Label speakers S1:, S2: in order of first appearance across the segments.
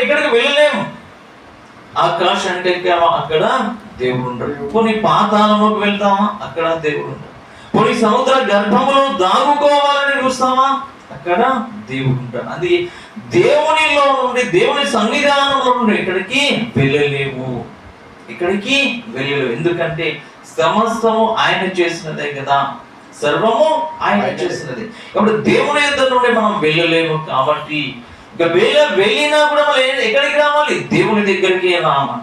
S1: ఎక్కడికి వెళ్ళలేము. ఆకాశానికి ఎక్కామా అక్కడ దేవుడు ఉండడు కొన్ని పాతాళంలోకి వెళ్తామా? అక్కడ దేవుడు ఉండడు కొన్ని సముద్ర గర్భములో దాగుకోవాలని చూస్తామా? అక్కడ దేవుడు ఉంటాడు అది దేవునిలో నుండి దేవుని సన్నిధానంలో నుండి ఎక్కడికి వెళ్ళలేవు. ఇక్కడికి వెళ్ళలేవు. ఎందుకంటే సమస్తము ఆయన చేసినదే కదా. సర్వము ఆయన. చేసినది. కాబట్టి దేవుని యొద్ద నుండి మనం వెళ్ళలేము కాబట్టి ఇక వెళ్ళ వెళ్ళినా కూడా మళ్ళీ ఎక్కడికి రావాలి? దేవుని దగ్గరికి రావాలి.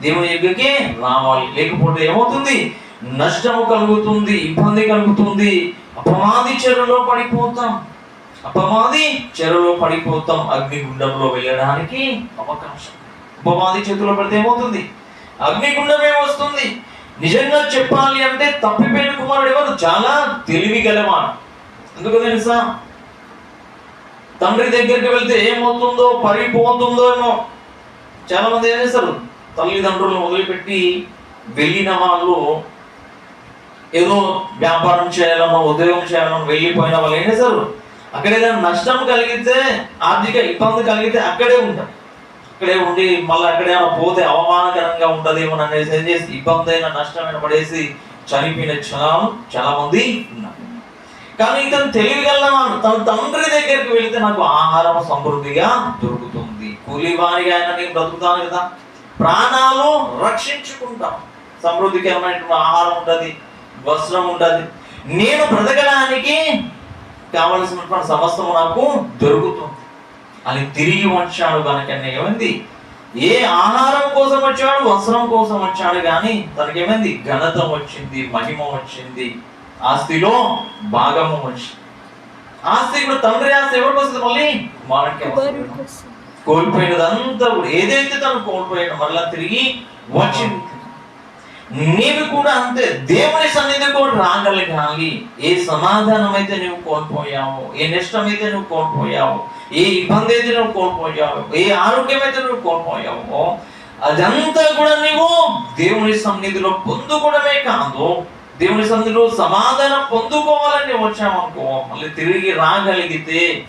S1: దేవుని దగ్గరికి రావాలి. లేకపోతే ఏమవుతుంది? నష్టము కలుగుతుంది ఇబ్బంది కలుగుతుంది. అపమాది చెరులో పడిపోతాం. అపమాది చెరులో పడిపోతాం. అగ్నిగుండంలో వెళ్ళడానికి అవకాశం. అపమాది చేతిలో పడితే ఏమవుతుంది? అగ్నిగుండం ఏమొస్తుంది నిజంగా చెప్పాలి అంటే తప్పిపోయిన కుమారుడు ఎవరు? చాలా తెలివి గలవాడు. ఎందుకు తెలుసా? తండ్రి దగ్గరికి వెళ్తే ఏమవుతుందో పడిపోతుందో ఏమో చాలా మంది ఏం చేస్తారు? తల్లిదండ్రులను వదిలిపెట్టి వెళ్ళిన వాళ్ళు ఏదో వ్యాపారం చేయాలనో ఉద్యోగం చేయాలనో వెళ్ళిపోయిన వాళ్ళు ఏం చేస్తారు? అక్కడ ఏదైనా నష్టం కలిగితే ఆర్థిక ఇబ్బంది కలిగితే అక్కడే ఉంటారు. అక్కడే ఉండి మళ్ళీ అక్కడే పోతే అవమానకరంగా ఉంటుందేమో అనేసి ఏం చేసి ఇబ్బంది అయిన నష్టమైన పడేసి చనిపోయిన క్షణాలు చాలా మంది ఉన్నారు. కానీ ఇతను తెలియగలవాడు తన తండ్రి దగ్గరికి వెళితే నాకు ఆహారం సమృద్ధిగా దొరుకుతుంది. కూలివారిగా ఆయన నేను బ్రతుకుతాను కదా. ప్రాణాలు రక్షించుకుంటాం. సమృద్ధికరమైనటువంటి ఆహారం ఉంటుంది వస్త్రం ఉంటుంది. నేను బ్రతకడానికి కావలసినటువంటి సమస్తము నాకు దొరుకుతుంది. అని తిరిగి వచ్చాడు కనుక ఏమైంది? ఏ ఆహారం కోసం వచ్చాడు వస్త్రం కోసం వచ్చాడు కానీ తనకేమైంది? ఘనత వచ్చింది మహిమ వచ్చింది. ఆస్తిలో భాగము వచ్చింది ఆస్తి ఇప్పుడు తండ్రి ఆస్తి ఎవరికి వస్తుంది? మళ్ళీ వస్తుంది? కోల్పోయినదంతా కూడా ఏదైతే తను కోల్పోయిన మరలా తిరిగి వచ్చింది. నీవు కూడా అంతే దేవుని సన్నిధి కూడా రాగలగాలి ఏ సమాధానం అయితే నువ్వు కోల్పోయావు ఏ నష్టం అయితే నువ్వు కోల్పోయావు ఏ ఇబ్బంది అయితే నువ్వు కోల్పోయావు ఏ ఆరోగ్యం అయితే నువ్వు కోల్పోయావో అదంతా కూడా నువ్వు దేవుని సన్నిధిలో పొందుకోవడమే కాదు. దేవుని సందులో సమాధానం పొందుకోవాలని వచ్చామనుకో మళ్ళీ తిరిగి రాగలిగితే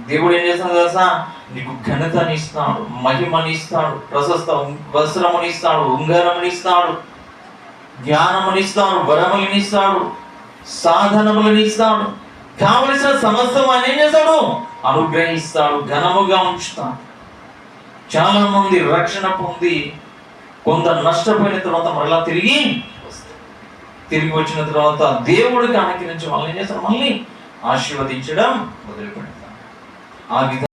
S1: దేవుడు ఏం చేస్తాడు తెలుసా? నీకు ఘనతని ఇస్తాడు మహిమని ఇస్తాడు ప్రశస్త వస్త్రముని ఇస్తాడు ఉంగరముని ఇస్తాడు జ్ఞానముని ఇస్తాడు వరములని ఇస్తాడు సాధనములని ఇస్తాడు. కావలసిన సమస్తం ఆయన ఏం చేస్తాడు? అనుగ్రహిస్తాడు ఘనముగా ఉంచుతాడు. చాలా మంది రక్షణ పొంది కొంత నష్టపోయిన తర్వాత మరలా తిరిగి తిరిగి వచ్చిన తర్వాత దేవుడికి ఆనందించి వాళ్ళని ఏం చేస్తారు? మళ్ళీ ఆశీర్వదించడం మొదలు ఆ విధంగా